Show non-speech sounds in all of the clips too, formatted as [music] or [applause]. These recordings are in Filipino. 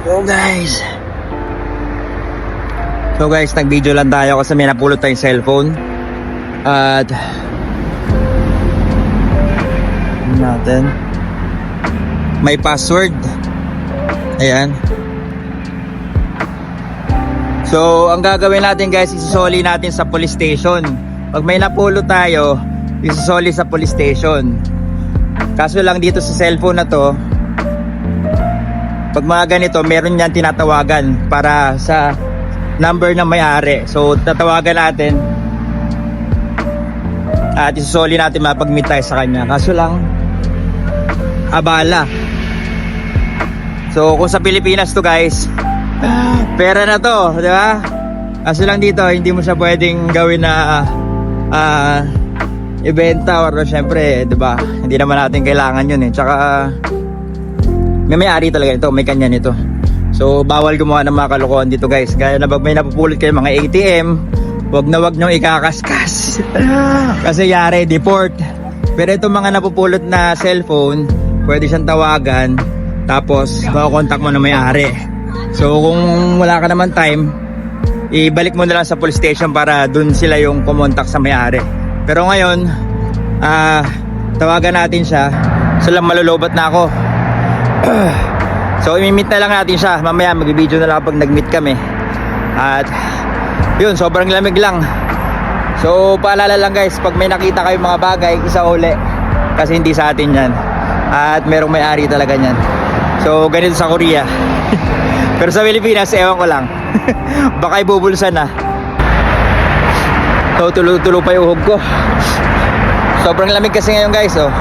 So guys. So guys, nag-video lang tayo kasi may napulot tayong cellphone. At Tingnan natin. May password. Ayan. So, ang gagawin natin guys, isusoli natin sa police station. Pag may napulot tayo, isusoli sa police station. Kaso lang dito sa cellphone na to, pag mga ganito, meron yan tinatawagan para sa number ng may-ari. So, tatawagan natin at isusoli natin mapag-meet sa kanya. Kaso lang, abala. So, kung sa Pilipinas to guys, [sighs] pera na to, di ba? Kaso lang dito, hindi mo siya pwedeng gawin na ah, ibenta or syempre, di ba? Hindi naman natin kailangan yun eh. Tsaka, may may-ari talaga nito, may kanya nito. So, bawal gumawa ng mga kalokohan dito guys. Gaya na pag may napupulot kayo mga ATM, wag na wag nyo ikakaskas. [laughs] Kasi yari, deport. Pero itong mga napupulot na cellphone, pwede siyang tawagan, tapos makakontakt mo na may-ari. So, kung wala ka naman time, ibalik mo na lang sa police station para dun sila yung kumontak sa may-ari. Pero ngayon, ah, tawagan natin siya. So lang malulubat na ako. [clears throat] so imi-meet na lang natin siya. Mamaya mag-video na lang pag nag-meet kami. At yun, sobrang lamig lang. So paalala lang guys, pag may nakita kayong mga bagay, isa uli. Kasi hindi sa atin yan. At merong may-ari talaga niyan. So ganito sa Korea. [laughs] Pero sa Pilipinas, ewan ko lang. [laughs] Baka ibubulsan na. So tulo-tulo pa yung uhog ko. Sobrang lamig kasi ngayon guys, oh.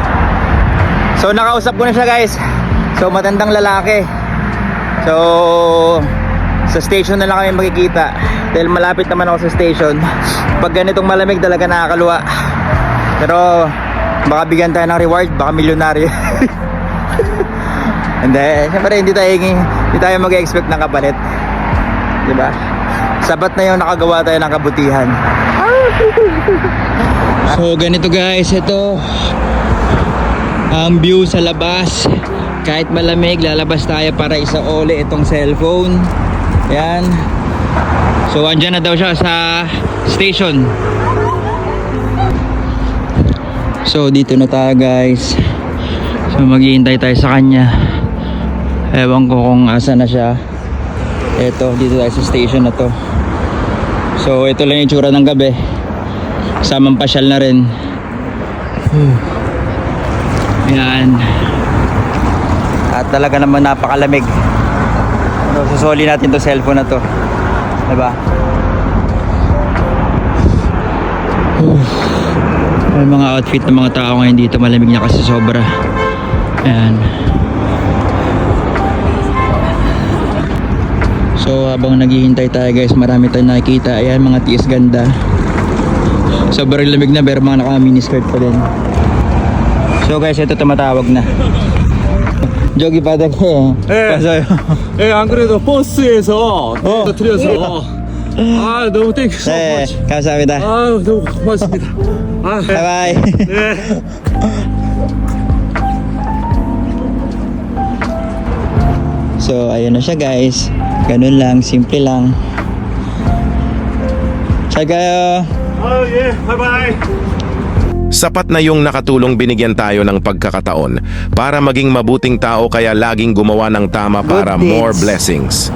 So nakausap ko na siya guys. So matandang lalaki. So sa station na lang kami magkikita. Dahil malapit naman ako sa station. Pag ganitong malamig talaga nakakaluwa. Pero baka bigyan tayo ng reward, baka milyonaryo. [laughs] Hindi, syempre hindi tayo hindi tayo mag-expect ng kapalit. 'Di ba? Sapat na yung nakagawa tayo ng kabutihan. So ganito guys, ito ang view sa labas. Kahit malamig, lalabas tayo para isa uli itong cellphone. Yan. So andyan na daw siya sa station. So dito na tayo guys. So maghihintay tayo sa kanya. Ewan ko kung asa na siya. Ito, dito tayo sa station na to. So ito lang yung tsura ng gabi. Samang pasyal na rin. Yan. At talaga naman napakalamig. Ano, susuli natin to cellphone na to. Diba? May mga outfit ng mga tao ngayon dito malamig na kasi sobra. Ayan. So habang naghihintay tayo guys, marami tayong nakikita. Ayan mga tiis ganda. Sobrang lamig na pero mga naka mini pa din. So guys, ito tumatawag na. Pa tayo. 예. Pasoyo. 예, 안 그래도 버스에서 어. 터뜨려서 아 너무 땡큐 so 네, much. 감사합니다. 아 너무 고맙습니다. 아, Bye bye. 네. So, ayun na siya guys. Ganun lang, simple lang. Ciao kayo. 아, 예, 바이바이. Sapat na yung nakatulong binigyan tayo ng pagkakataon para maging mabuting tao kaya laging gumawa ng tama para more blessings.